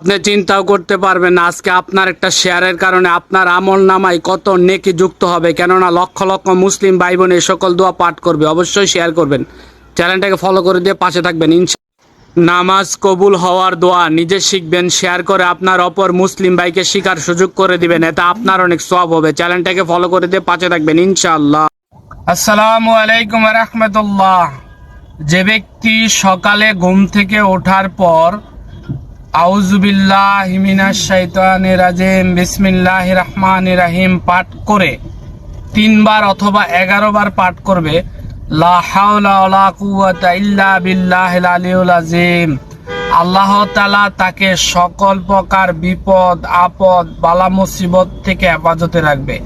আপনি চিন্তাও করতে পারবেন না, আজকে আপনার একটা শেয়ারের কারণে আপনার আমল নামায় কত নেকি যুক্ত হবে, কেননা লক্ষ লক্ষ মুসলিম ভাই বোন এই সকল দোয়া পাঠ করবে, অবশ্যই শেয়ার করবেন। চ্যানেলটাকে ফলো করে দিয়ে পাশে থাকবেন ইনশা নামাজ কবুল হওয়ার দোয়া নিজে শিখবেন শেয়ার করে আপনার অপর মুসলিম ভাইকে শিকার সুযোগ করে দিবেন, এতে আপনার অনেক সব হবে। চ্যানেলটাকে ফলো করে দিয়ে পাশে থাকবেন, ইনশাআল্লাহ। আসসালামু আলাইকুম রহমতুল্লাহ। যে ব্যক্তি সকালে ঘুম থেকে ওঠার পর রাহিম। পাঠ করে তিনবার অথবা এগারো বার পাঠ করবে। আল্লাহ তাকে সকল প্রকার বিপদ, আপদ, বালা মুসিবত থেকে হেফাজতে রাখবে।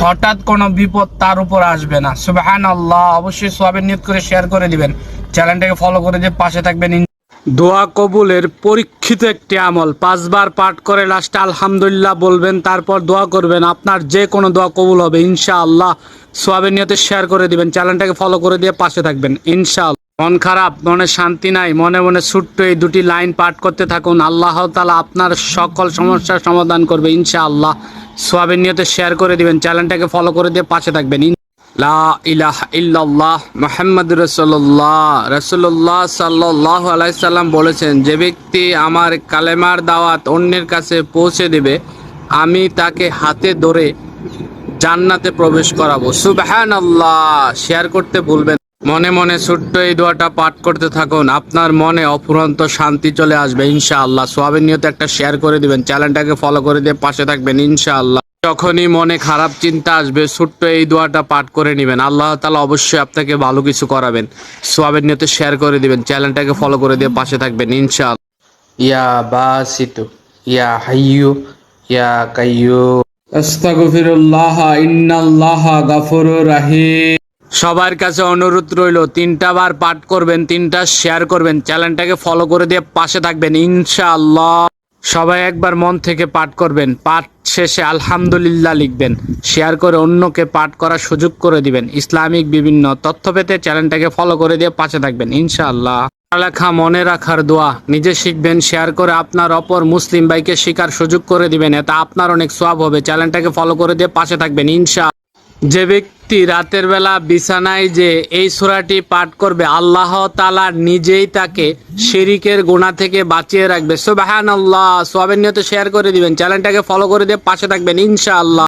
হঠাৎ কোনো বিপদ তার উপর আসবে না। সুবহানাল্লাহ। অবশ্যই সোয়াবের নিয়ত করে শেয়ার করে দিবেন। চ্যানেলটাকে ফলো করে দিয়ে পাশে থাকবেন। দোয়া কবুলের পরীক্ষিত একটি আমল। পাঁচবার পাঠ করে লাস্টে আলহামদুলিল্লাহ বলবেন, তারপর দোয়া করবেন। আপনার যে কোনো দোয়া কবুল হবে, ইনশাআল্লাহ। সোয়াবের নিয়তে শেয়ার করে দিবেন, চ্যানেলটাকে ফলো করে দিয়ে পাশে থাকবেন, ইনশাআল্লাহ। মন খারাপ, মনে শান্তি নাই, মনে মনে ছোট্ট এই দুটি লাইন পাঠ করতে থাকুন। আল্লাহ তালা আপনার সকল সমস্যার সমাধান করবে, ইনশাআল্লাহ। সোয়াবের নিয়তে শেয়ার করে দিবেন, চ্যানেলটাকে ফলো করে দিয়ে পাশে থাকবেন লা ইলাহা ইল্লাল্লাহ মোহাম্মদ রসুল্লাহ রসুল্লাহ সাল্লাহ আলাইসাল্লাম বলেছেন, যে ব্যক্তি আমার কালেমার দাওয়াত অন্যের কাছে পৌঁছে দেবে, আমি তাকে হাতে ধরে জান্নাতে প্রবেশ করাবো। সুবহান আল্লাহ শেয়ার করতে ভুলবেন মনে মনে ছোট্ট এই দোয়াটা পাঠ করতে থাকুন, আপনার মনে অফুরন্ত শান্তি চলে আসবে ইনশাআল্লাহ। সোয়াবের নিয়তে একটা শেয়ার করে দিবেন, চ্যানেলটাকে ফলো করে দিয়ে পাশে থাকবেন ইনশাআল্লাহ। যখনই মনে খারাপ চিন্তা আসবে ছোট্ট এই দোয়াটা পাঠ করে নেবেন। আল্লাহ তালা অবশ্যই আপনাকে ভালো কিছু করাবেন। সোয়াবের নিয়তে শেয়ার করে দিবেন। চ্যানেলটাকে ফলো করে দিয়ে পাশে থাকবেন ইনশাআল্লাহ। ইয়া বাসিতু ইয়া হাইয়ু ইয়া কাইয়ু আস্তাগফিরুল্লাহ ইন্নাল্লাহ গাফুরুর রাহিম। সবার কাছে অনুরোধ রইল তিনটা বার পাঠ করবেন তিনটা শেয়ার করবেন চ্যানেলটাকে ফলো করে দিয়ে পাশে থাকবেন ইনশাআল্লাহ। সবাই একবার মন থেকে পাঠ করবেন। পাঠ শেষে আলহামদুলিল্লাহ লিখবেন। শেয়ার করে অন্যকে পাঠ করার সুযোগ করে দিবেন। ইসলামিক বিভিন্ন তথ্য পেতে চ্যানেলটাকে ফলো করে দিয়ে পাশে থাকবেন, ইনশাআল্লাহ। লেখা, মনে রাখার দোয়া, নিজে শিখবেন, শেয়ার করে আপনার অপর মুসলিম ভাইকে শিকার সুযোগ করে দিবেন। এতে আপনার অনেক সোয়াব হবে। চ্যানেলটাকে ফলো করে দিয়ে পাশে থাকবেন ইনশা যে ব্যক্তি রাতের বেলা বিছানায় যে এই সুরাটি পাঠ করবে, আল্লাহ তালা নিজেই তাকে শিরিকের গোনা থেকে বাঁচিয়ে রাখবে। সোবাহান আল্লাহ সোয়াবের নিয়ত শেয়ার করে দিবেন। চ্যানেলটাকে ফলো করে দিয়ে পাশে থাকবেন, ইনশাআল্লাহ।